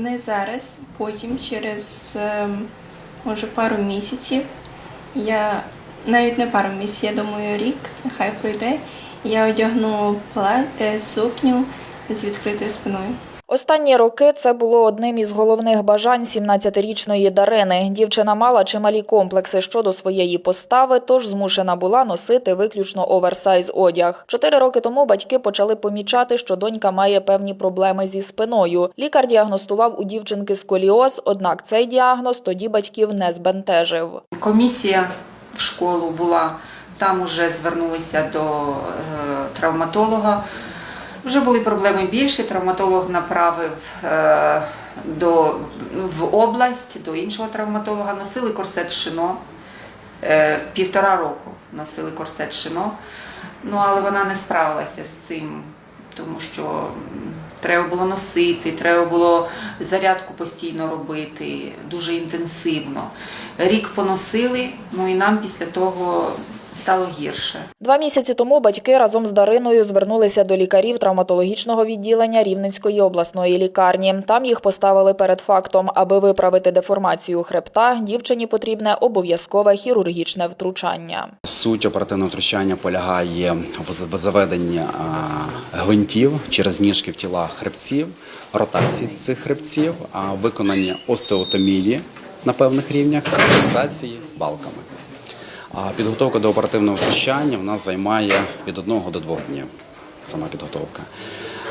Не зараз, потім, через ем, може пару місяців. Я навіть не пару місяців, я думаю, рік, нехай пройде. Я одягну е, сукню з відкритою спиною. Останні роки це було одним із головних бажань 17-річної Дарини. Дівчина мала чималі комплекси щодо своєї постави, тож змушена була носити виключно оверсайз одяг. Чотири роки тому батьки почали помічати, що донька має певні проблеми зі спиною. Лікар діагностував у дівчинки сколіоз, однак цей діагноз тоді батьків не збентежив. Комісія в школу була, там вже звернулися до е, травматолога. Вже були проблеми більші. Травматолог направив е, до, в область до іншого травматолога. Носили корсет шино. Е, півтора року носили корсет шино. Ну, але вона не справилася з цим, тому що треба було носити, треба було зарядку постійно робити, дуже інтенсивно. Рік поносили, ну і нам після того стало гірше. Два місяці тому батьки разом з Дариною звернулися до лікарів травматологічного відділення Рівненської обласної лікарні. Там їх поставили перед фактом, аби виправити деформацію хребта, дівчині потрібне обов'язкове хірургічне втручання. Суть оперативного втручання полягає в заведенні гвинтів через ніжки в тіла хребців, ротації цих хребців, а виконання остеотомії на певних рівнях, фіксації балками. А підготовка до оперативного втручання в нас займає від одного до двох днів. Сама підготовка.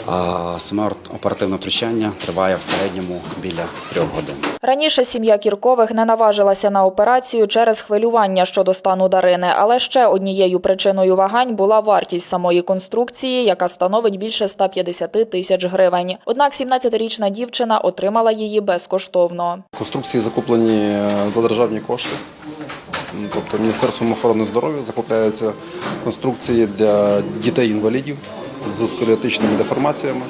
А саме оперативне втручання триває в середньому біля трьох годин. Раніше сім'я Кіркових не наважилася на операцію через хвилювання щодо стану Дарини, але ще однією причиною вагань була вартість самої конструкції, яка становить більше 150 тисяч гривень. Однак 17-річна дівчина отримала її безкоштовно. Конструкції закуплені за державні кошти. Тобто Міністерством охорони здоров'я закупляються конструкції для дітей-інвалідів з сколіотичними деформаціями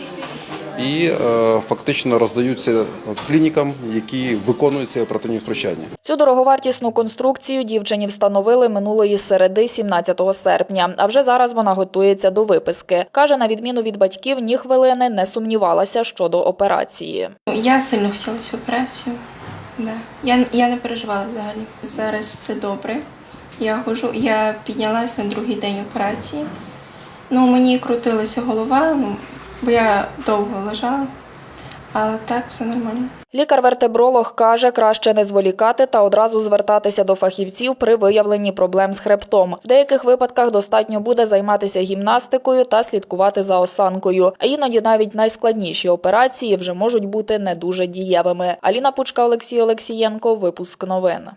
і е, фактично роздаються клінікам, які виконують ці оперативні втручання. Цю дороговартісну конструкцію дівчині встановили минулої середи 17 серпня. А вже зараз вона готується до виписки. каже, на відміну від батьків, ні хвилини не сумнівалася щодо операції. Я сильно хотіла цю операцію. Да. Я, я не переживала взагалі. Зараз все добре. Я гожу, я піднялась на другий день операції. Ну, мені крутилася голова, ну, бо я довго лежала, але так все нормально. Лікар-вертебролог каже, краще не зволікати та одразу звертатися до фахівців при виявленні проблем з хребтом. В деяких випадках достатньо буде займатися гімнастикою та слідкувати за осанкою. А іноді навіть найскладніші операції вже можуть бути не дуже дієвими. Аліна Пучка, Олексій Олексієнко. Випуск новин.